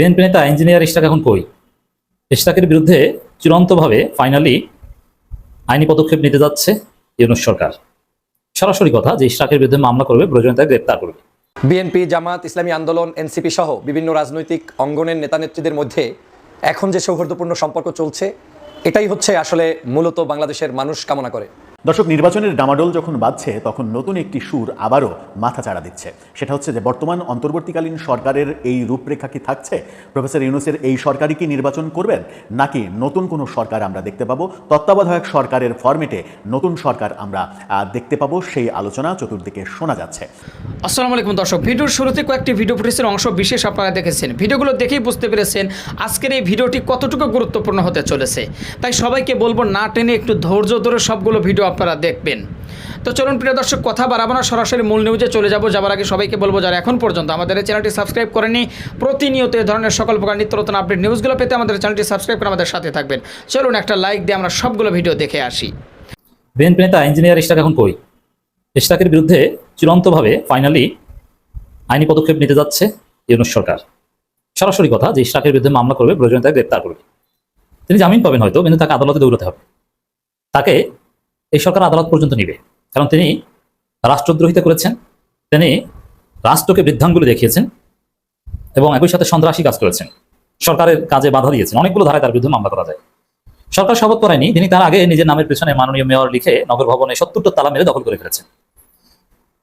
BNP নেতা, engineer Ishraq এখন কই? ইশরাকের বিরুদ্ধে চূড়ান্তভাবে ফাইনালি আইনি পদক্ষেপ নিতে যাচ্ছে ইউনুস সরকার। সরাসরি কথা যে ইশরাকের বিরুদ্ধে মামলা করবে প্রয়োজনীয়তা গ্রেপ্তার করবে। বিএনপি জামাত ইসলামী আন্দোলন, এনসিপি সহ বিভিন্ন রাজনৈতিক অঙ্গনের নেতানেত্রীদের মধ্যে এখন যে সৌহার্দ্যপূর্ণ সম্পর্ক চলছে, এটাই হচ্ছে আসলে মূলত বাংলাদেশের মানুষ কামনা করে। দর্শক, নির্বাচনের ডামাডোল যখন বাজছে, তখন নতুন একটি সুর আবারও মাথা চাড়া দিচ্ছে। সেটা হচ্ছে যে বর্তমান অন্তর্বর্তীকালীন সরকারের এই রূপরেখা কি থাকছে? প্রফেসর ইউনুসের এই সরকারই কি নির্বাচন করবেন? নাকি নতুন কোনো সরকার আমরা দেখতে পাবো? তত্ত্বাবধায়ক সরকারের ফরমেটে নতুন সরকার আমরা দেখতে পাবো, সেই আলোচনা চতুর্দিকে শোনা যাচ্ছে। আসসালামু আলাইকুম দর্শক, ভিডিওর শুরুতে কয়েকটি ভিডিও ফুটেজের অংশ বিশেষ আপনারা দেখেছেন। ভিডিওগুলো দেখেই বুঝতে পেরেছেন আজকের এই ভিডিওটি কতটুকু গুরুত্বপূর্ণ হতে চলেছে। তাই সবাইকে বলব, না টেনে একটু ধৈর্য ধরে সবগুলো ভিডিও আপনারা দেখবেন। তো চলুন প্রিয় দর্শক, কথা বাড়াবো না, সরাসরি মূল নিউজে চলে যাব। যাবার আগে সবাইকে বলব, যারা এখন পর্যন্ত আমাদের চ্যানেলটি সাবস্ক্রাইব করেনি প্রতিনিয়ত এই ধরনের সকল প্রকার নিত্য নতুন আপডেট নিউজগুলো পেতে আমাদের চ্যানেলটি সাবস্ক্রাইব করে আমাদের সাথে থাকবেন। চলুন একটা লাইক দিয়ে আমরা সবগুলো ভিডিও দেখে আসি। বিএনপি নেতা ইঞ্জিনিয়ার ইশরাক এখন কই? ইশরাকের বিরুদ্ধে চূড়ান্তভাবে ফাইনালি আইনি পদক্ষেপ নিতে যাচ্ছে ইউনুস সরকার। সরাসরি কথা যে ইশরাকের বিরুদ্ধে মামলা করবে প্রয়োজনীয়তা গ্রেপ্তার করবে। তিনি জামিন পাবেন হয়তো, কিন্তু তাকে আদালতে দৌড়াতে হবে। তাকে এই সরকার আদালত পর্যন্ত নিবে। কারণ তিনি রাষ্ট্রদ্রোহিতা করেছেন, তিনি রাষ্ট্রকে বৃদ্ধাঙ্গুলি দেখিয়েছেন এবং একই সাথে সন্ত্রাসী কাজ করেছেন। সরকারের কাজে বাধা দিয়েছেন। অনেকগুলো ধারায় তার বিরুদ্ধে মামলা করা যায়। সরকার শপথ করেনি, তিনি তার আগে নিজের নামের পেছনে মাননীয় মেয়র লিখে নগর ভবনে সত্তরটা তালা মেরে দখল করে ফেলেছেন।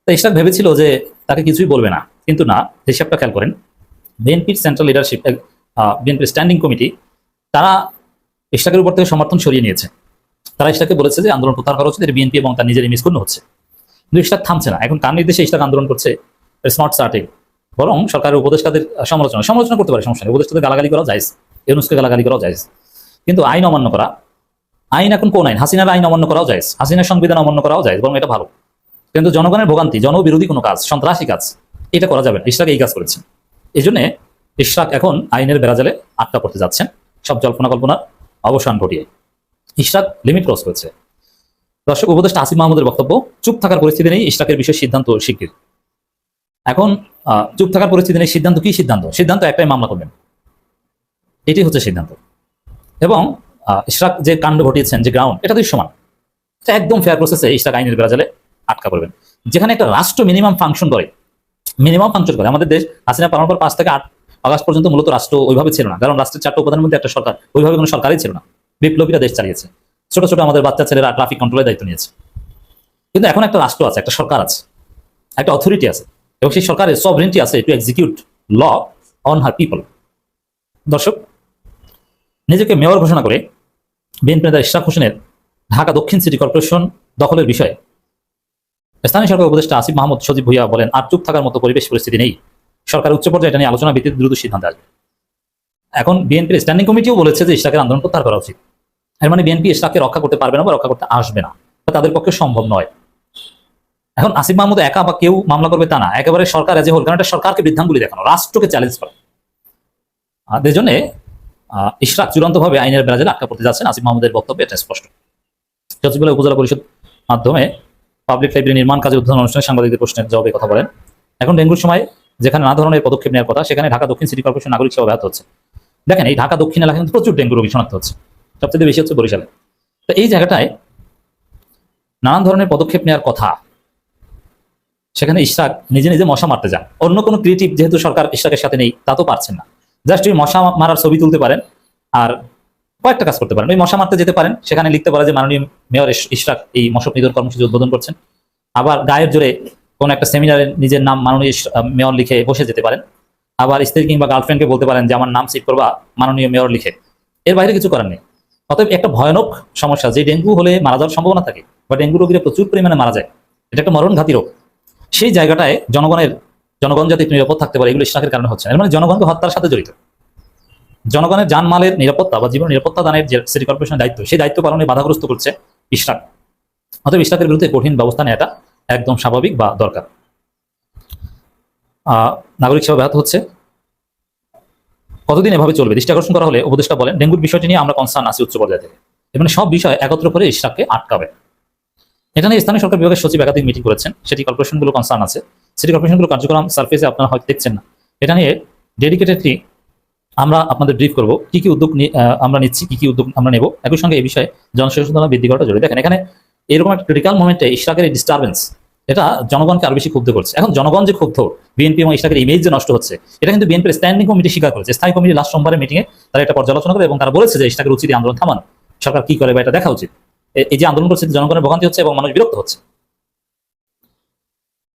তো ইশরাক ভেবেছিল যে তাকে কিছুই বলবে না। কিন্তু না, হিসাবটা খেয়াল করেন, বিএনপির সেন্ট্রাল লিডারশিপ বিএনপির স্ট্যান্ডিং কমিটি তারা ইশরাকের উপর থেকে সমর্থন সরিয়ে নিয়েছে। তারা ইশরাককে বলেছে যে আন্দোলন প্রত্যাহার করা উচিত বিএনপি এবং তার নিজের মিসকুন্ন হচ্ছে। কিন্তু ইশরাক থামছে না। এখন কার নির্দেশে ইশরাক আন্দোলন করছে ইটস নট স্টার্টিং বরং সরকারের উপদেষ্টাদের সমালোচনা সমালোচনা করতে পারে, সমস্যা নেই। উপদেষ্টাদের গালাগালি করা যায় ইউনুসকে গালাগালি করাও যায় কিন্তু আইন অমান্য করা, আইন এখন কোন আইন? হাসিনার আইন অমান্য করাও যায় হাসিনার সংবিধান অমান্য করাও যায় বরং এটা ভালো। কিন্তু জনগণের ভোগান্তি, জনবিরোধী কোনো কাজ, সন্ত্রাসী কাজ, এটা করা যাবে না। ইশরাক এই কাজ করেছেন এই জন্যে ইশরাক এখন আইনের বেড়াজালে আটকা পড়তে যাচ্ছেন। সব জল্পনা কল্পনার অবসান ঘটিয়ে। ইশরাক লিমিট ক্রস করেছে। দর্শক, উপদেষ্টা আসিফ মাহমুদের বক্তব্য, চুপ থাকার পরিস্থিতি নেই, ইশরাকের বিষয়ে সিদ্ধান্ত শিগগির। এখন চুপ থাকার পরিস্থিতি নেই, সিদ্ধান্ত কি সিদ্ধান্ত? সিদ্ধান্ত একটাই মামলা করবেন। এটি হচ্ছে সিদ্ধান্ত। এবং ইশরাক যে কাণ্ড ঘটিয়েছেন, যে গ্রাউন্ড এটা সমান। এটা একদম ফেয়ার প্রসেসে ইশরাক আইনের বেড়াজালে আটকা পড়বেন। যেখানে একটা রাষ্ট্র মিনিমাম ফাংশন করে মিনিমাম ফাংশন করে, আমাদের দেশ হাসিনা পালানোর পর পাঁচ থেকে আট আগস্ট পর্যন্ত মূলত রাষ্ট্র ওইভাবে ছিল না। কারণ রাষ্ট্রের চারটা উপাদানের মধ্যে একটা সরকার, ওইভাবে কোনো সরকারই ছিল না। বিপ্লবীরা দেশ চালিয়েছে। ছোট ছোট আমাদের বাচ্চা ছেলেরা ট্রাফিক কন্ট্রোলের দায়িত্ব নিয়েছে। কিন্তু এখন একটা রাষ্ট্র আছে, একটা সরকার আছে, একটা অথরিটি আছে এবং সেই সরকারের সভরেন্টি আছে to execute law on her people দর্শক, নিজেকে মেয়র ঘোষণা করে বিএনপি নেতা ইশরাক হোসেনের ঢাকা দক্ষিণ সিটি কর্পোরেশন দখলের বিষয়ে স্থানীয় সরকার উপদেষ্টা আসিফ মাহমুদ সজীব ভুইয়া বলেন, আর চুপ থাকার মতো পরিবেশ পরিস্থিতি নেই। সরকার উচ্চ পর্যায়ে এটা নিয়ে আলোচনা ভিত্তিতে দ্রুত সিদ্ধান্ত আসবে। এখন বিএনপির স্ট্যান্ডিং কমিটিও বলেছে যে ইশরাকের আন্দোলন প্রত্যাহার করা উচিত। এর মানে বিএনপি ইশরাককে রক্ষা করতে পারবে না বা রক্ষা করতে আসবে না তাদের পক্ষে সম্ভব নয়। এখন আসিফ মাহমুদ একা বা কেউ মামলা করবে তা না, একেবারে সরকার এজে হোল কারণ এটা সরকারকে বৃদ্ধাঙ্গুলি দেখানো, রাষ্ট্রকে চ্যালেঞ্জ করা। এই জন্যে ইশরাক চূড়ান্তভাবে আইনের বেড়াজালে আটকা পড়তে যাচ্ছেন আসিফ মাহমুদের বক্তব্য, এটা স্পষ্ট। সচিবালয় উপজেলা পরিষদ মাধ্যমে পাবলিক লাইব্রেরি নির্মাণ কাজের উদ্বোধন অনুষ্ঠানে সাংবাদিকদের প্রশ্নের জবাবে কথা বলেন। এখন ডেঙ্গুর সময় যেখানে নানা ধরনের পদক্ষেপ নেওয়ার কথা, সেখানে ঢাকা দক্ষিণ সিটি কর্পোরেশন নাগরিক সেবা ব্যাহত হচ্ছে। দেখেন, এই ঢাকা দক্ষিণ এলাকায় কিন্তু প্রচুর ডেঙ্গু রোগী শনাক্ত হচ্ছে। সবচেয়ে বেশি হচ্ছে বরিশালে। তো এই জায়গাটায় নানান ধরনের পদক্ষেপ নেওয়ার কথা। সেখানে ইশরাক নিজে নিজে মশা মারতে যান। অন্য কোনো ক্রিয়েটিভ যেহেতু সরকার ইশরাকের সাথে নেই, তা তো পারছেন না। জাস্ট ওই মশা মারার ছবি তুলতে পারেন আর কয়েকটা কাজ করতে পারেন। ওই মশা মারতে যেতে পারেন। সেখানে লিখতে পারে যে মাননীয় মেয়র ইশরাক এই মশক নিধন কর্মসূচি উদ্বোধন করছেন। আবার গায়ের জোরে কোনো একটা সেমিনারে নিজের নাম মাননীয় মেয়র লিখে বসে যেতে পারেন। আবার স্ত্রী কিংবা গার্লফ্রেন্ডকে বলতে পারেন যে, আমার নাম সিট করবা, মাননীয় মেয়র লিখে। এর বাইরে কিছু করার নেই। অতএব একটা ভয়ানক সমস্যা, যে ডেঙ্গু হলে মারা যাওয়ার সম্ভাবনা থাকে বা ডেঙ্গু রোগীরা প্রচুর পরিমাণে মারা যায়, এটা একটা মরণঘাতী রোগ। সেই জায়গাটায় জনগণের, জনগণ যাতে নিরাপদ থাকতে পারে, এগুলো ইশরাকের কারণে হচ্ছে এর মানে জনগণকে হত্যার সাথে জড়িত। জনগণের জানমালের নিরাপত্তা বা জীবন নিরাপত্তা দানের যে সিটি কর্পোরেশনের দায়িত্ব, সেই দায়িত্ব পালনে বাধাগ্রস্ত করছে ইশরাক অতএব ইশরাকের বিরুদ্ধে কঠিন ব্যবস্থা নেওয়াটা একদম স্বাভাবিক বা দরকার। নাগরিক সেবা ব্যাহত হচ্ছে। কতদিন এভাবে চলবে? দৃষ্টি আকর্ষণ করা হলে উপদেষ্টা বলেন, ডেঙ্গুর বিষয়টি নিয়ে আমরা কনসার্ন আছি উচ্চ পর্যায়ে থেকে। মানে সব বিষয় একত্র করে ইশরাককে আটকাবে। এখানে স্থানীয় সরকার বিভাগের সচিব একাধিক মিটিং করেছেন। সিটি কর্পোরেশনগুলো কনসার্ন আছে। সিটি কর্পোরেশনগুলো কার্যক্রম সার্ফেসে আপনারা হয়তো দেখছেন না। এটা নিয়ে ডেডিকেটেডলি আমরা আপনাদের ব্রিফ করব। কি কি উদ্যোগ আমরা নিচ্ছি, কি কি উদ্যোগ আমরা নেব। একই সঙ্গে এই বিষয়ে জনসচেতনতা বৃদ্ধি করাটা জরুরি। দেখেন, এখানে এরকম একটা ক্রিটিক্যাল মোমেন্টে ইশরাকের ডিস্টারবেন্স এটা জনগণকে আরও বেশি ক্ষুব্ধ করছে। এখন জনগণ যে ক্ষুব্ধ, বিএনপি এবং ইশরাকের ইমেজ যে নষ্ট হচ্ছে, এটা কিন্তু বিএনপির স্ট্যান্ডিং কমিটি স্বীকার করেছে। স্থায়ী কমিটি লাস্ট সোমবারের মিটিংয়ে তারা এটা পর্যালোচনা করে এবং তারা বলেছে যে ইশরাকের উচিত আন্দোলন থামান। সরকার কি করে বা এটা দেখা উচিত? এই যে আন্দোলন করছে, জনগণের ভোগান্তি হচ্ছে এবং মানুষ বিরক্ত হচ্ছে।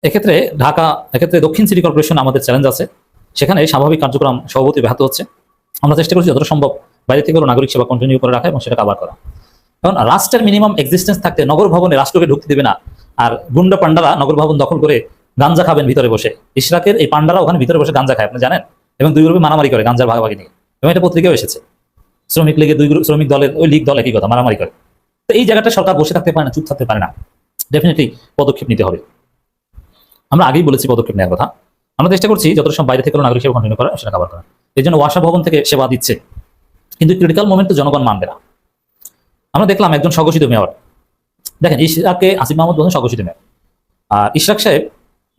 এক্ষেত্রে ঢাকা, এক্ষেত্রে দক্ষিণ সিটি কর্পোরেশন আমাদের চ্যালেঞ্জ আছে। সেখানে স্বাভাবিক কার্যক্রম সভাপতি ব্যাহত হচ্ছে। আমরা চেষ্টা করছি যতটা সম্ভব বাইরে থেকে নাগরিক সেবা কন্টিনিউ করে রাখা এবং সেটা কাভার করা। কারণ রাষ্ট্রের মিনিমাম এক্সিস্টেন্স থাকতে নগর ভবনে রাষ্ট্রকে ঢুকতে দেবে না। আর গুন্ডা পান্ডারা নগর ভবন দখল করে গাঞ্জা খাবেন ভিতরে বসে। ইশরাকের এই পান্ডারা ওখানে ভিতরে বসে গাঞ্জা খায়, আপনি জানেন? এবং দুই গ্রুপে মারামারি করে গাঞ্জার ভাগাভাগি নিয়ে। এবং এটা পত্রিকাও এসেছে। শ্রমিক লীগের দুই গ্রুপ শ্রমিক দলের ওই লীগ দল একই কথা, মারামারি করে। তো এই জায়গাটা সরকার বসে থাকতে পারে না, চুপ থাকতে পারে না। ডেফিনেটলি পদক্ষেপ নিতে হবে। আমরা আগেই বলেছি পদক্ষেপ নেওয়ার কথা। আমরা চেষ্টা করছি যত সব বাইরে থেকে নাগরিক সেবা কন্টিনিউ করা সেটা কাভার করা এই জন্য ওয়াসা ভবন থেকে সেবা দিচ্ছে। কিন্তু ক্রিটিক্যাল মোমেন্টে জনগণ মানবে না। আমরা দেখলাম একজন স্বঘোষিত মেয়র দেখেন ইশরাককে আসিফ মাহমুদ বলছেন স্বঘোষিত মেয়র আর ইশরাক সাহেব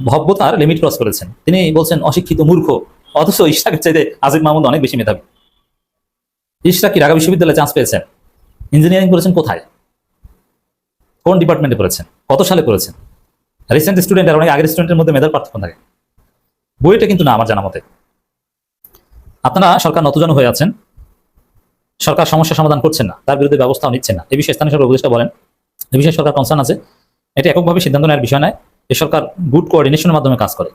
ভব্যতার লিমিট ক্রস করেছেন। তিনি বলছেন অশিক্ষিত মূর্খ, অথচ ইশরাকের চাইতে আসিফ মাহমুদ অনেক বেশি মেধাবী। ইশরাক কি ঢাকা বিশ্ববিদ্যালয়ে চান্স পেয়েছেন? ইঞ্জিনিয়ারিং করেছেন কোথায়? কোন ডিপার্টমেন্টে করেছেন কত সালে করেছেন রিসেন্ট স্টুডেন্ট আর অনেক আগের স্টুডেন্টের মধ্যে মেধার পার্থক্য থাকে। বইটা কিন্তু না আমার জানা মতে। আপনারা সরকার নতজন হয়ে আছেন। সরকার সমস্যা সমাধান করছেন না, তার বিরুদ্ধে ব্যবস্থাও নিচ্ছেন না। এই বিষয়ে স্থানীয় সরকার উপদেষ্টা বলেন এ বিষয়ে সরকার কনসার্ন আছে। এটা এককভাবে সিদ্ধান্ত নেওয়ার বিষয় নয়। এ সরকার গুড কোঅর্ডিনেশনের মাধ্যমে কাজ করে।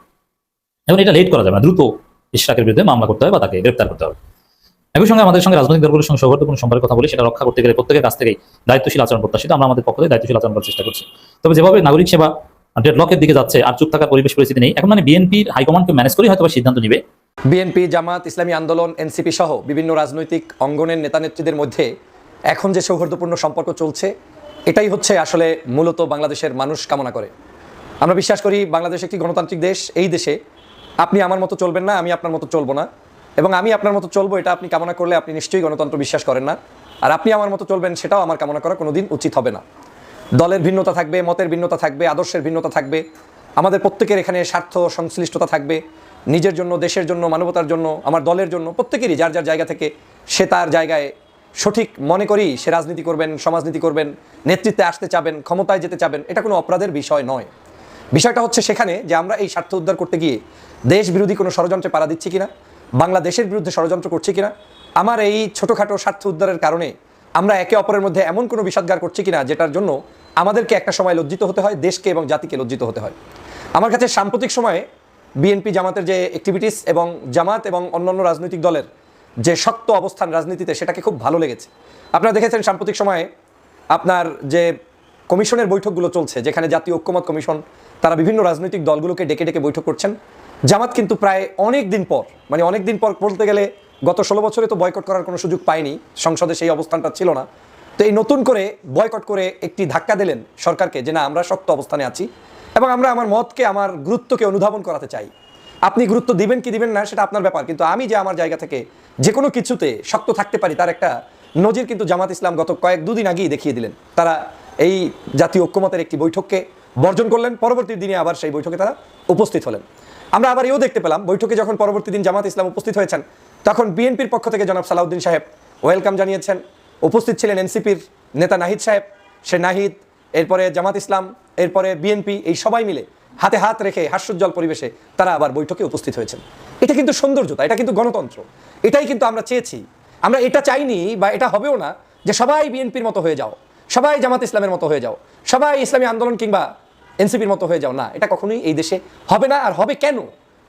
এবং এটা লেট করা যাবে না। দ্রুত ইশরাকের বিরুদ্ধে মামলা করতে হবে বা তাকে গ্রেপ্তার করতে হবে। একই সঙ্গে আমাদের সঙ্গে রাজনৈতিক দলগুলোর সঙ্গে সৌহার্দ্যপূর্ণ সম্পর্কের কথা বলি, সেটা রক্ষা করতে গেলে প্রত্যেকের কাছ থেকেই দায়িত্বশীল আচরণ প্রত্যাশিত। আমরা আমাদের পক্ষ থেকে দায়িত্বশীল আচরণ করার চেষ্টা করছি। তবে যেভাবে নাগরিক সেবা ডেডলকের দিকে যাচ্ছে আর চুপ থাকার পরিবেশ পরিস্থিতি নেই, এখন মানে বিএনপির হাইকমান্ডকে ম্যানেজ করে হয়তো সিদ্ধান্ত নিবে। বিএনপি, জামাত, ইসলামী আন্দোলন, এনসিপি সহ বিভিন্ন রাজনৈতিক অঙ্গনের নেতা নেতানেত্রীদের মধ্যে এখন যে সৌহার্দ্যপূর্ণ সম্পর্ক চলছে এটাই হচ্ছে আসলে মূলত বাংলাদেশের মানুষ কামনা করে। আমরা বিশ্বাস করি বাংলাদেশ একটি গণতান্ত্রিক দেশ, এই দেশে আপনি আমার মতো চলবেন না, আমি আপনার মতো চলবো না। এবং আমি আপনার মতো চলবো, এটা আপনি কামনা করলে আপনি নিশ্চয়ই গণতন্ত্র বিশ্বাস করেন না। আর আপনি আমার মতো চলবেন, সেটাও আমার কামনা করা কোনোদিন উচিত হবে না। দলের ভিন্নতা থাকবে, মতের ভিন্নতা থাকবে, আদর্শের ভিন্নতা থাকবে। আমাদের প্রত্যেকের এখানে স্বার্থ, সংশ্লিষ্টতা থাকবে। নিজের জন্য, দেশের জন্য, মানবতার জন্য, আমার দলের জন্য, প্রত্যেকেরই, যার যার জায়গা থেকে সে তার জায়গায় সঠিক মনে করি সে রাজনীতি করবেন, সমাজনীতি করবেন, নেতৃত্বে আসতে চাবেন, ক্ষমতায় যেতে চাবেন, এটা কোনো অপরাধের বিষয় নয়। বিষয়টা হচ্ছে সেখানে যে আমরা এই স্বার্থ উদ্ধার করতে গিয়ে দেশ বিরোধী কোনো ষড়যন্ত্রে পাড়া দিচ্ছি কিনা, বাংলাদেশের বিরুদ্ধে ষড়যন্ত্র করছি কিনা, আমার এই ছোটোখাটো স্বার্থ উদ্ধারের কারণে আমরা একে অপরের মধ্যে এমন কোনো বিষাদগার করছি কিনা, যেটার জন্য আমাদেরকে একটা সময় লজ্জিত হতে হয়, দেশকে এবং জাতিকে লজ্জিত হতে হয়। আমার কাছে সাম্প্রতিক সময়ে বিএনপি জামাতের যে অ্যাক্টিভিটিস এবং জামাত এবং অন্যান্য রাজনৈতিক দলের যে শক্ত অবস্থান রাজনীতিতে সেটাকে খুব ভালো লেগেছে। আপনারা দেখেছেন সাম্প্রতিক সময়ে আপনার যে কমিশনের বৈঠকগুলো চলছে, যেখানে জাতীয় ঐক্যমত কমিশন, তারা বিভিন্ন রাজনৈতিক দলগুলোকে ডেকে ডেকে বৈঠক করছেন। জামাত কিন্তু প্রায় অনেক দিন পর মানে অনেক দিন পর বলতে গেলে গত ষোলো বছরে তো বয়কট করার কোনো সুযোগ পায়নি, সংসদে সেই অবস্থানটা ছিল না। তো এই নতুন করে বয়কট করে একটি ধাক্কা দিলেন সরকারকে যে না, আমরা শক্ত অবস্থানে আছি এবং আমরা আমার মতকে, আমার গুরুত্বকে অনুধাবন করাতে চাই। আপনি গুরুত্ব দিবেন কি দিবেন না, সেটা আপনার ব্যাপার। কিন্তু আমি যে আমার জায়গা থেকে যে কোনো কিছুতে শক্ত থাকতে পারি, তার একটা নজির কিন্তু জামাত ইসলাম গত কয়েক দুদিন আগেই দেখিয়ে দিলেন। তারা এই জাতীয় ঐক্যমতের একটি বৈঠককে বর্জন করলেন, পরবর্তী দিনে আবার সেই বৈঠকে তারা উপস্থিত হলেন। আমরা আবার এও দেখতে পেলাম, বৈঠকে যখন পরবর্তী দিন জামাত ইসলাম উপস্থিত হয়েছেন, তখন বিএনপির পক্ষ থেকে জনাব সালাউদ্দিন সাহেব ওয়েলকাম জানিয়েছেন। উপস্থিত ছিলেন এনসিপির নেতা নাহিদ সাহেব। সে নাহিদ, এরপরে জামাত ইসলাম, এরপরে বিএনপি, এই সবাই মিলে হাতে হাত রেখে হাস্যোজ্জ্বল পরিবেশে তারা আবার বৈঠকে উপস্থিত হয়েছেন। এটা কিন্তু সৌন্দর্যতা, এটা কিন্তু গণতন্ত্র। এটাই কিন্তু আমরা চেয়েছি। আমরা এটা চাইনি বা এটা হবেও না যে সবাই বিএনপির মতো হয়ে যাও, সবাই জামাত ইসলামের মতো হয়ে যাও, সবাই ইসলামী আন্দোলন কিংবা এনসিপির মতো হয়ে যাও। না, এটা কখনোই এই দেশে হবে না আর হবে কেন?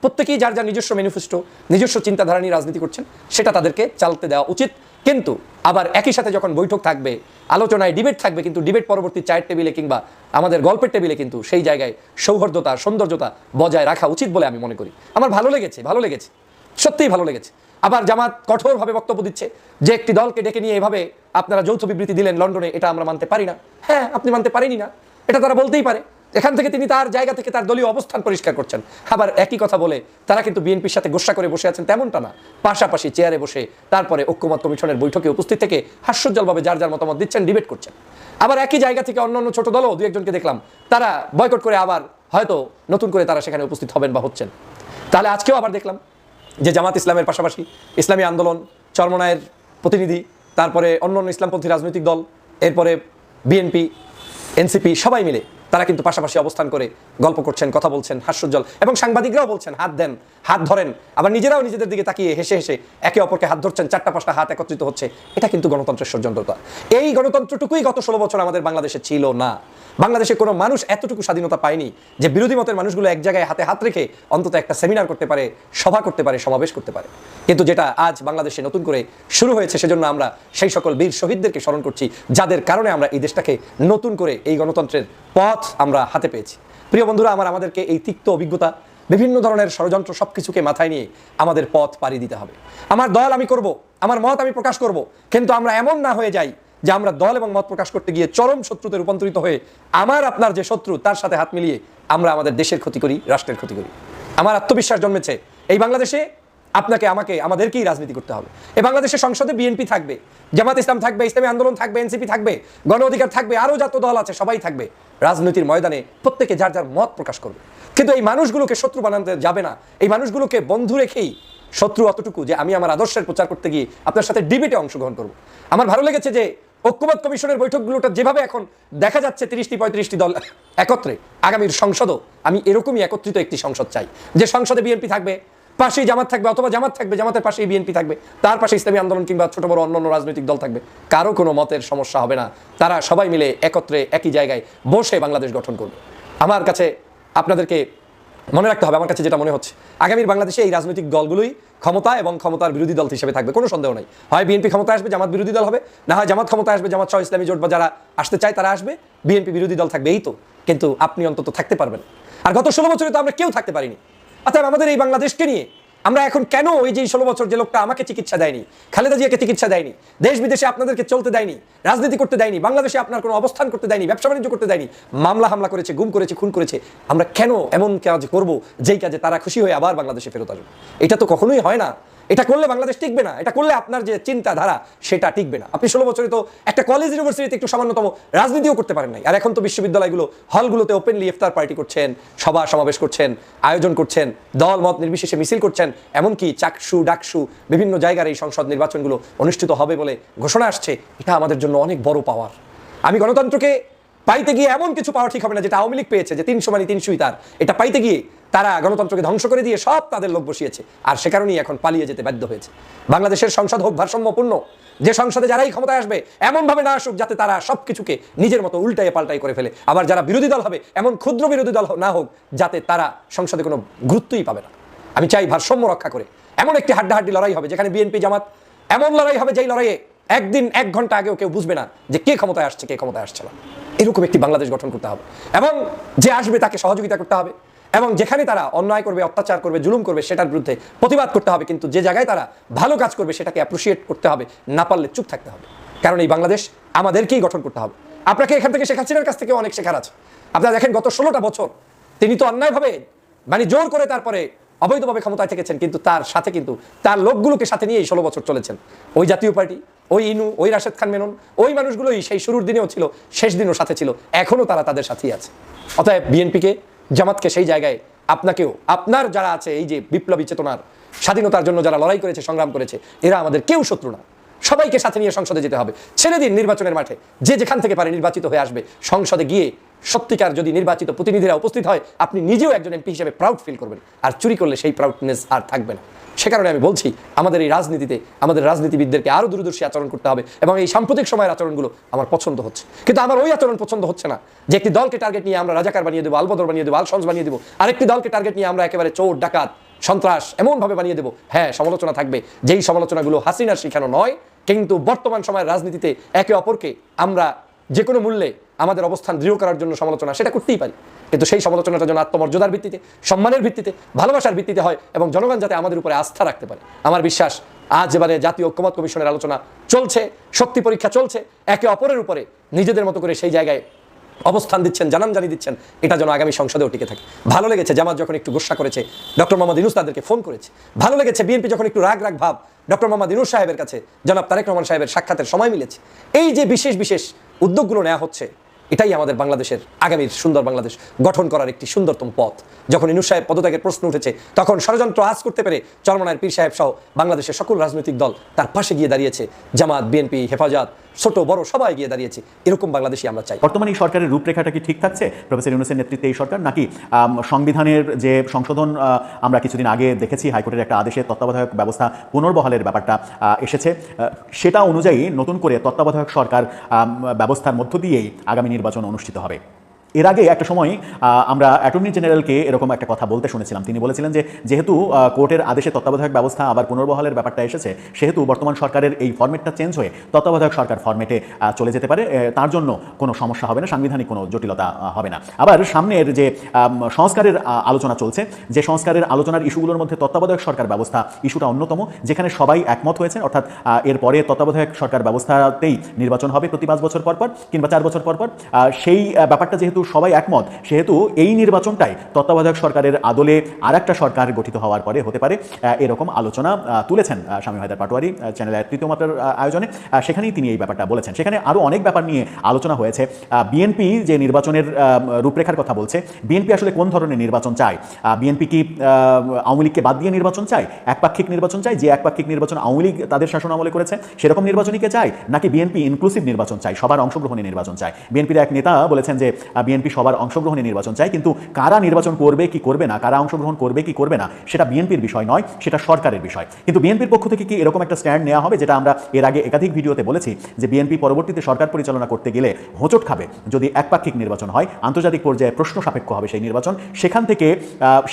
প্রত্যেকেই যার যার নিজস্ব ম্যানিফেস্টো নিজস্ব চিন্তাধারা নিয়ে রাজনীতি করছেন, সেটা তাদেরকে চালতে দেওয়া উচিত। কিন্তু আবার একই সাথে যখন বৈঠক থাকবে, আলোচনায় ডিবেট থাকবে, কিন্তু ডিবেট পরবর্তী চায়ের টেবিলে কিংবা আমাদের গল্পের টেবিলে কিন্তু সেই জায়গায় সৌহার্দ্যতা, সৌন্দর্যতা বজায় রাখা উচিত বলে আমি মনে করি। আমার ভালো লেগেছে ভালো লেগেছে, সত্যিই ভালো লেগেছে। আবার জামাত কঠোরভাবে বক্তব্য দিচ্ছে যে একটি দলকে ডেকে নিয়ে এভাবে আপনারা যৌথ বিবৃতি দিলেন লন্ডনে, এটা আমরা মানতে পারি না। হ্যাঁ আপনি মানতে পারেনি না। এটা তারা বলতেই পারে। এখান থেকে তিনি তার জায়গা থেকে তার দলীয় অবস্থান পরিষ্কার করছেন। আবার একই কথা বলে, তারা কিন্তু বিএনপির সাথে গোসা করে বসে আছেন তেমনটা না। পাশাপাশি চেয়ারে বসে তারপরে ঐক্যমত কমিশনের বৈঠকে উপস্থিত থেকে হাস্যজ্জ্বলভাবে যার যার মতামত দিচ্ছেন ডিবেট করছেন। আবার একই জায়গা থেকে অন্য অন্য ছোট দলও দু একজনকে দেখলাম, তারা বয়কট করে আবার হয়তো নতুন করে তারা সেখানে উপস্থিত হবেন বা হচ্ছেন। তাহলে আজকেও আবার দেখলাম যে জামাত ইসলামের পাশাপাশি ইসলামী আন্দোলন, চরমনায়ের প্রতিনিধি, তারপরে অন্য অন্য ইসলামপন্থী রাজনৈতিক দল, এরপরে বিএনপি, এনসিপি, সবাই মিলে তারা কিন্তু পাশাপাশি অবস্থান করে গল্প করছেন, কথা বলছেন, হাস্যোজ্জ্বল। এবং সাংবাদিকরাও বলছেন, হাত দেন, হাত ধরেন। আবার নিজেরাও নিজেদের দিকে তাকিয়ে হেসে হেসে একে অপরকে হাত ধরছেন, চারটা পাঁচটা হাত একত্রিত হচ্ছে। এটা কিন্তু গণতন্ত্রের সৌজন্যতা। এই গণতন্ত্রটুকুই গত ষোলো বছর আমাদের বাংলাদেশে ছিল না। বাংলাদেশে কোনো মানুষ এতটুকু স্বাধীনতা পায়নি যে বিরোধী মতের মানুষগুলো এক জায়গায় হাতে হাত রেখে অন্তত একটা সেমিনার করতে পারে, সভা করতে পারে, সমাবেশ করতে পারে। কিন্তু যেটা আজ বাংলাদেশে নতুন করে শুরু হয়েছে সেজন্য আমরা সেই সকল বীর শহীদদেরকে স্মরণ করছি, যাদের কারণে আমরা এই দেশটাকে নতুন করে এই গণতন্ত্রের পথ আমরা হাতে পেয়েছি। প্রিয় বন্ধুরা, আমার, আমাদেরকে এই তিক্ত অভিজ্ঞতা, বিভিন্ন ধরনের ষড়যন্ত্র সব কিছুকে মাথায় নিয়ে আমাদের পথ পাড়ি দিতে হবে। আমার দল আমি করব, আমার মত আমি প্রকাশ করব, কিন্তু আমরা এমন না হয়ে যাই যে আমরা দল এবং মত প্রকাশ করতে গিয়ে চরম শত্রুতে রূপান্তরিত হয়ে আমার, আপনার যে শত্রু, তার সাথে হাত মিলিয়ে আমরা আমাদের দেশের ক্ষতি করি, রাষ্ট্রের ক্ষতি করি। আমার আত্মবিশ্বাস জন্মেছে, এই বাংলাদেশে আপনাকে, আমাকে, আমাদেরকেই রাজনীতি করতে হবে। এই বাংলাদেশের সংসদে বিএনপি থাকবে, জামাত ইসলাম থাকবে, ইসলামী আন্দোলন থাকবে, এনসিপি থাকবে, গণ অধিকার থাকবে, আরও যত দল আছে সবাই থাকবে। রাজনীতির ময়দানে প্রত্যেকে যার যার মত প্রকাশ করবে। কিন্তু এই মানুষগুলোকে শত্রু বানাতে যাবে না। এই মানুষগুলোকে বন্ধু রেখেই শত্রু অতটুকু যে আমি আমার আদর্শের প্রচার করতে গিয়ে আপনার সাথে ডিবেটে অংশগ্রহণ করব। আমার ভালো লেগেছে যে ঐক্যমত কমিশনের বৈঠকগুলোটা যেভাবে এখন দেখা যাচ্ছে তিরিশটি, পঁয়ত্রিশটি দল একত্রে, আগামীর সংসদও আমি এরকমই একত্রিত একটি সংসদ চাই। যে সংসদে বিএনপি থাকবে পাশেই জামাত থাকবে অথবা জামাত থাকবে, জামাতের পাশেই বিএনপি থাকবে, তার পাশে ইসলামী আন্দোলন কিংবা ছোট বড় অন্য অন্য রাজনৈতিক দল থাকবে। কারও কোনো মতের সমস্যা হবে না। তারা সবাই মিলে একত্রে একই জায়গায় বসে বাংলাদেশ গঠন করবে। আমার কাছে আপনাদেরকে মনে রাখতে হবে, আমার কাছে যেটা মনে হচ্ছে, আগামীর বাংলাদেশে এই রাজনৈতিক দলগুলোই ক্ষমতা এবং ক্ষমতার বিরোধী দল হিসেবে থাকবে, কোনো সন্দেহ নাই। হয় বিএনপি ক্ষমতা আসবে, জামাত বিরোধী দল হবে, না হয় জামাত ক্ষমতা আসবে, জামাত সহ ইসলামী জোট বা যারা আসতে চায় তারা আসবে, বিএনপি বিরোধী দল থাকবে, এই তো। কিন্তু আপনি অন্তত থাকতে পারবেন। আর গত ষোলো বছরে তো আমরা কেউ থাকতে পারিনি। অর্থাৎ আমাদের এই বাংলাদেশকে নিয়ে আমরা এখন কেন ওই যে ষোলো বছর যে লোকটা আমাকে চিকিৎসা দেয়নি, খালেদা জিয়াকে চিকিৎসা দেয়নি, দেশ বিদেশে আপনাদেরকে চলতে দেয়নি, রাজনীতি করতে দেয়নি, বাংলাদেশে আপনার কোনো অবস্থান করতে দেয়নি, ব্যবসা বাণিজ্য করতে দেয়নি, মামলা হামলা করেছে, গুম করেছে, খুন করেছে, আমরা কেন এমন কাজ করব, যেই কাজে তারা খুশি হয়ে আবার বাংলাদেশে ফেরত আসবে? এটা তো কখনোই হয় না। এটা করলে বাংলাদেশ টিকবে না, এটা করলে আপনার যে চিন্তাধারা সেটা টিকবে না। আপনি ষোলো বছরে তো একটা কলেজ ইউনিভার্সিটিতে একটু সামান্যতম রাজনীতিও করতে পারেন নাই। আর এখন তো বিশ্ববিদ্যালয়গুলো হলগুলোতে ওপেনলি ইফতার পার্টি করছেন, সভা সমাবেশ করছেন, আয়োজন করছেন, দল মত নির্বিশেষে মিছিল করছেন, এমনকি চাকসু, ডাকসু বিভিন্ন জায়গার এই সংসদ নির্বাচনগুলো অনুষ্ঠিত হবে বলে ঘোষণা আসছে। এটা আমাদের জন্য অনেক বড় পাওয়ার আমি গণতন্ত্রকে পাইতে গিয়ে এমন কিছু পাওয়া ঠিক হবে না, যেটা আওয়ামী লীগ পেয়েছে, যে তিনশো মানে তিনশোই তার। এটা পাইতে গিয়ে তারা গণতন্ত্রকে ধ্বংস করে দিয়ে সব তাদের লোক বসিয়েছে। আর সে কারণেই এখন পালিয়ে যেতে বাধ্য হয়েছে। বাংলাদেশের সংসদ হোক ভারসাম্যপূর্ণ, যে সংসদে যারাই ক্ষমতায় আসবে, এমনভাবে না আসুক যাতে তারা সব কিছুকে নিজের মতো উল্টায় পাল্টাই করে ফেলে। আবার যারা বিরোধী দল হবে, এমন ক্ষুদ্র বিরোধী দল না হোক, যাতে তারা সংসদে কোনো গুরুত্বই পাবে না। আমি চাই ভারসাম্য রক্ষা করে। এমন একটি হাড্ডাহাড্ডি লড়াই হবে, যেখানে বিএনপি, জামাত, এমন লড়াই হবে যেই লড়াইয়ে একদিন এক ঘণ্টা আগেও কেউ বুঝবে না যে কে ক্ষমতায় আসছে, কে ক্ষমতায় আসছে না। এরকম একটি বাংলাদেশ গঠন করতে হবে। এবং যে আসবে তাকে সহযোগিতা করতে হবে। এবং যেখানে তারা অন্যায় করবে, অত্যাচার করবে, জুলুম করবে, সেটার বিরুদ্ধে প্রতিবাদ করতে হবে। কিন্তু যে জায়গায় তারা ভালো কাজ করবে, সেটাকে অ্যাপ্রিসিয়েট করতে হবে। না পারলে চুপ থাকতে হবে। কারণ এই বাংলাদেশ আমাদেরকেই গঠন করতে হবে। আপনাকে এখান থেকে শেখ হাসিনার কাছ থেকে অনেক শেখার আছে। আপনারা দেখেন, গত ষোলোটা বছর তিনি তো অন্যায়ভাবে মানে জোর করে তারপরে অবৈধভাবে ক্ষমতায় থেকেছেন। কিন্তু তার সাথে কিন্তু তার লোকগুলোকে সাথে নিয়ে এই ষোলো বছর চলেছেন। ওই জাতীয় পার্টি ওই ইনু, ওই রাশেদ খান মেনন, ওই মানুষগুলোই সেই শুরুর দিনেও ছিল, শেষ দিনও সাথে ছিল। এখনও তারা তাদের সাথেই আছে। অতএব বিএনপিকে, জামাতকে সেই জায়গায় আপনাকেও, আপনার যারা আছে এই যে বিপ্লবী চেতনার, স্বাধীনতার জন্য যারা লড়াই করেছে, সংগ্রাম করেছে, এরা আমাদের কেউ শত্রু না। সবাইকে সাথে নিয়ে সংসদে যেতে হবে। ছেড়ে দিন নির্বাচনের মাঠে। যে যেখান থেকে পারে নির্বাচিত হয়ে আসবে। সংসদে গিয়ে সত্যিকার যদি নির্বাচিত প্রতিনিধিরা উপস্থিত হয়, আপনি নিজেও একজন এমপি হিসেবে প্রাউড ফিল করবেন। আর চুরি করলে সেই প্রাউডনেস আর থাকবে না। সে কারণে আমি বলছি, আমাদের এই রাজনীতিতে, আমাদের রাজনীতিবিদদেরকে আরও দূরদর্শী আচরণ করতে হবে এবং এই সাম্প্রতিক সময়ের আচরণগুলো আমার পছন্দ হচ্ছে। কিন্তু আমার ওই আচরণ পছন্দ হচ্ছে না। যে একটি দলকে টার্গেট নিয়ে আমরা রাজাকার বানিয়ে দেবো, আলবদর বানিয়ে দেবো আলসন্স বানিয়ে দেবো, আরেকটি দলকে টার্গেট নিয়ে আমরা একেবারে চোর, ডাকাত সন্ত্রাস এমনভাবে বানিয়ে দেবো। হ্যাঁ সমালোচনা থাকবে। যেই সমালোচনাগুলো হাসিনার শিখানো নয়, কিন্তু বর্তমান সময়ের রাজনীতিতে একে অপরকে আমরা যে কোনো মূল্যে আমাদের অবস্থান দৃঢ় করার জন্য সমালোচনা, সেটা করতেই পারি। কিন্তু সেই সমালোচনাটা যেন আত্মমর্যাদার ভিত্তিতে, সম্মানের ভিত্তিতে, ভালোবাসার ভিত্তিতে হয় এবং জনগণ যাতে আমাদের উপরে আস্থা রাখতে পারে। আমার বিশ্বাস, আজ এবারে জাতীয় ঐক্যমত কমিশনের আলোচনা চলছে, শক্তি পরীক্ষা চলছে, একে অপরের উপরে নিজেদের মতো করে সেই জায়গায় অবস্থান দিচ্ছেন, জানান জানিয়ে দিচ্ছেন, এটা যেন আগামী সংসদেও টিকে থাকে। ভালো লেগেছে, জামাত যখন একটু গোসা করেছে, ডক্টর মোহাম্মদ ইনুস তাদেরকে ফোন করেছে। ভালো লেগেছে, বিএনপি যখন একটু রাগ রাগ ভাব, ডক্টর মোহাম্মদ ইনুস সাহেবের কাছে, জনাব তারেক রহমান সাহেবের সাক্ষাতের সময় মিলেছে। এই যে বিশেষ বিশেষ উদ্যোগগুলো নেওয়া হচ্ছে, এটাই আমাদের বাংলাদেশের আগামীর সুন্দর বাংলাদেশ গঠন করার একটি সুন্দরতম পথ। যখন ইনুস সাহেব পদত্যাগের প্রশ্ন উঠেছে, তখন ষড়যন্ত্র আজ করতে পেরে চরমনায়ের পীর সাহেব সহ বাংলাদেশের সকল রাজনৈতিক দল তার পাশে গিয়ে দাঁড়িয়েছে। জামাত, বিএনপি, হেফাজত ছোট, বড়, সবাই গিয়ে দাঁড়িয়েছে। এরকম বাংলাদেশি আমরা চাই। বর্তমানে এই সরকারের রূপরেখাটা কি ঠিক থাকছে? প্রফেসর ইউনুসের নেতৃত্বে এই সরকার? নাকি সংবিধানের যে সংশোধন আমরা কিছুদিন আগে দেখেছি হাইকোর্টের একটা আদেশে তত্ত্বাবধায়ক ব্যবস্থা পুনর্বহালের ব্যাপারটা এসেছে। সেটা অনুযায়ী নতুন করে তত্ত্বাবধায়ক সরকার ব্যবস্থার মধ্য দিয়েই আগামী নির্বাচন অনুষ্ঠিত হবে। এর আগে একটা সময় আমরা অ্যাটর্নি জেনারেলকে এরকম একটা কথা বলতে শুনেছিলাম। তিনি বলেছিলেন যে, যেহেতু কোর্টের আদেশে তত্ত্বাবধায়ক ব্যবস্থা আবার পুনর্বহালের ব্যাপারটা এসেছে, সেহেতু বর্তমান সরকারের এই ফর্মেটটা চেঞ্জ হয়ে তত্ত্বাবধায়ক সরকার ফর্মেটে চলে যেতে পারে তার জন্য কোনো সমস্যা হবে না, সাংবিধানিক কোনো জটিলতা হবে না। আবার সামনের যে সংস্কারের আলোচনা চলছে, যে সংস্কারের আলোচনার ইস্যুগুলোর মধ্যে তত্ত্বাবধায়ক সরকার ব্যবস্থা ইস্যুটা অন্যতম, যেখানে সবাই একমত হয়েছে, অর্থাৎ এরপরে তত্ত্বাবধায়ক সরকার ব্যবস্থাতেই নির্বাচন হবে প্রতি পাঁচ বছর পর পর কিংবা চার বছর পর পর সেই ব্যাপারটা যেহেতু সবাই একমত, সেহেতু এই নির্বাচনটাই তত্ত্বাবধায়ক সরকারের আদলে আর একটা সরকার গঠিত হওয়ার পরে হতে পারে। এরকম আলোচনা তুলেছেন স্বামী হায়দার পাটোয়ারি চ্যানেলের তৃতীয় মাত্রার আয়োজনে। সেখানেই তিনি এই ব্যাপারটা বলেছেন। সেখানে আরও অনেক ব্যাপার নিয়ে আলোচনা হয়েছে। বিএনপি যে নির্বাচনের রূপরেখার কথা বলছে, বিএনপি আসলে কোন ধরনের নির্বাচন চায়? বিএনপি কি আওয়ামী লীগকে বাদ দিয়ে নির্বাচন চায়? একপাক্ষিক নির্বাচন চায়? যে একপাক্ষিক নির্বাচন আওয়ামী লীগ তাদের শাসন আমলে করেছে, সেরকম নির্বাচনীকে চায়? নাকি বিএনপি ইনক্লুসিভ নির্বাচন চায়? সবার অংশগ্রহণে নির্বাচন চায়? বিএনপির এক নেতা বলেছেন যে বিএনপি সবার অংশগ্রহণে নির্বাচন চায়, কিন্তু কারা নির্বাচন করবে, কি করবে না, কারা অংশগ্রহণ করবে, কি করবে না, সেটা বিএনপির বিষয় নয়, সেটা সরকারের বিষয়। কিন্তু বিএনপির পক্ষ থেকে কি এরকম একটা স্ট্যান্ড নেওয়া হবে, যেটা আমরা এর আগে একাধিক ভিডিওতে বলেছি, যে বিএনপি পরবর্তীতে সরকার পরিচালনা করতে গেলে হোঁচট খাবে, যদি একপাক্ষিক নির্বাচন হয়, আন্তর্জাতিক পর্যায়ে প্রশ্ন সাপেক্ষ হবে সেই নির্বাচন, সেখান থেকে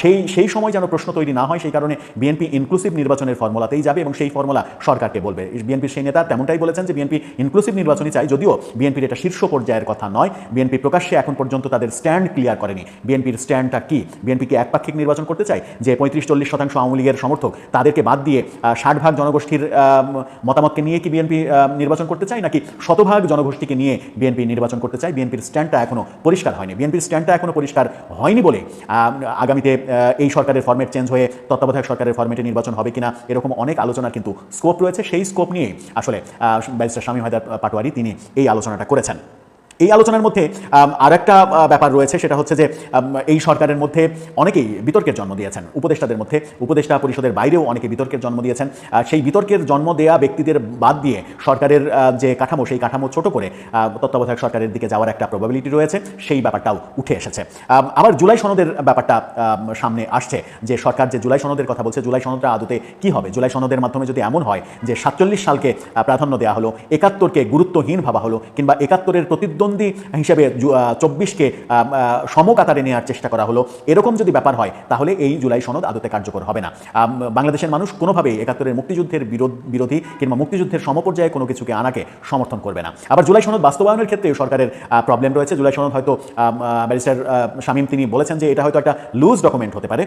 সেই সেই সময় যেন প্রশ্ন তৈরি না হয়, সেই কারণে বিএনপি ইনক্লুসিভ নির্বাচনের ফর্মুলাতেই যাবে এবং সেই ফর্মুলা সরকারকে বলবে। বিএনপির সেই নেতা তেমনটাই বলেছেন যে বিএনপি ইনক্লুসিভ নির্বাচনই চাই যদিও বিএনপির এটা শীর্ষ পর্যায়ের কথা নয়, বিএনপি প্রকাশ্যে এখন পর্যন্ত তাদের স্ট্যান্ড ক্লিয়ার করেনি। বিএনপির স্ট্যান্ডটা কি? বিএনপি কি একপাক্ষিক নির্বাচন করতে চায়? যে পঁয়ত্রিশ চল্লিশ শতাংশ আওয়ামী লীগের সমর্থক তাদেরকে বাদ দিয়ে ষাট ভাগ জনগোষ্ঠীর মতামতকে নিয়ে কি বিএনপি নির্বাচন করতে চায়? নাকি শতভাগ জনগোষ্ঠীকে নিয়ে বিএনপি নির্বাচন করতে চায়? বিএনপির স্ট্যান্ডটা এখনও পরিষ্কার হয়নি। বিএনপির স্ট্যান্ডটা এখনও পরিষ্কার হয়নি বলে আগামীতে এই সরকারের ফর্মেট চেঞ্জ হয়ে তত্ত্বাবধায়ক সরকারের ফর্মেটে নির্বাচন হবে কিনা এরকম অনেক আলোচনা কিন্তু স্কোপ রয়েছে। সেই স্কোপ নিয়ে আসলে ব্যারিস্টার স্বামী হায়দার পাটোয়ারি তিনি এই আলোচনাটা করেছেন। এই আলোচনার মধ্যে আর একটা ব্যাপার রয়েছে, সেটা হচ্ছে যে এই সরকারের মধ্যে অনেকেই বিতর্কের জন্ম দিয়েছেন। উপদেষ্টাদের মধ্যে, উপদেষ্টা পরিষদের বাইরেও অনেকে বিতর্কের জন্ম দিয়েছেন। সেই বিতর্কের জন্ম দেয়া ব্যক্তিদের বাদ দিয়ে সরকারের যে কাঠামো, সেই কাঠামো ছোট করে তত্ত্বাবধায়ক সরকারের দিকে যাওয়ার একটা প্রবাবিলিটি রয়েছে, সেই ব্যাপারটাও উঠে এসেছে। আবার জুলাই সনদের ব্যাপারটা সামনে আসছে, যে সরকার যে জুলাই সনদের কথা বলছে, জুলাই সনদটা আদতে কি হবে? জুলাই সনদের মাধ্যমে যদি এমন হয় যে সাতচল্লিশ সালকে প্রাধান্য দেওয়া হলো, একাত্তরকে গুরুত্বহীন ভাবা হলো, কিংবা একাত্তরের প্রতিদ্বন্দ্বী হিসেবে চব্বিশকে সমকাতারে নেওয়ার চেষ্টা করা হলো। এরকম যদি ব্যাপার হয়, তাহলে এই জুলাই সনদ আদতে কার্যকর হবে না। বাংলাদেশের মানুষ কোনোভাবেই একাত্তরের মুক্তিযুদ্ধের বিরোধ- কিংবা মুক্তিযুদ্ধের সমপর্যায়ে কোনো কিছুকে আনাকে সমর্থন করবে না। আবার জুলাই সনদ বাস্তবায়নের ক্ষেত্রে সরকারের প্রবলেম রয়েছে। জুলাই সনদ হয়তো ব্যারিস্টার শামীম তিনি বলেছেন যে এটা হয়তো একটা লুজ ডকুমেন্ট হতে পারে।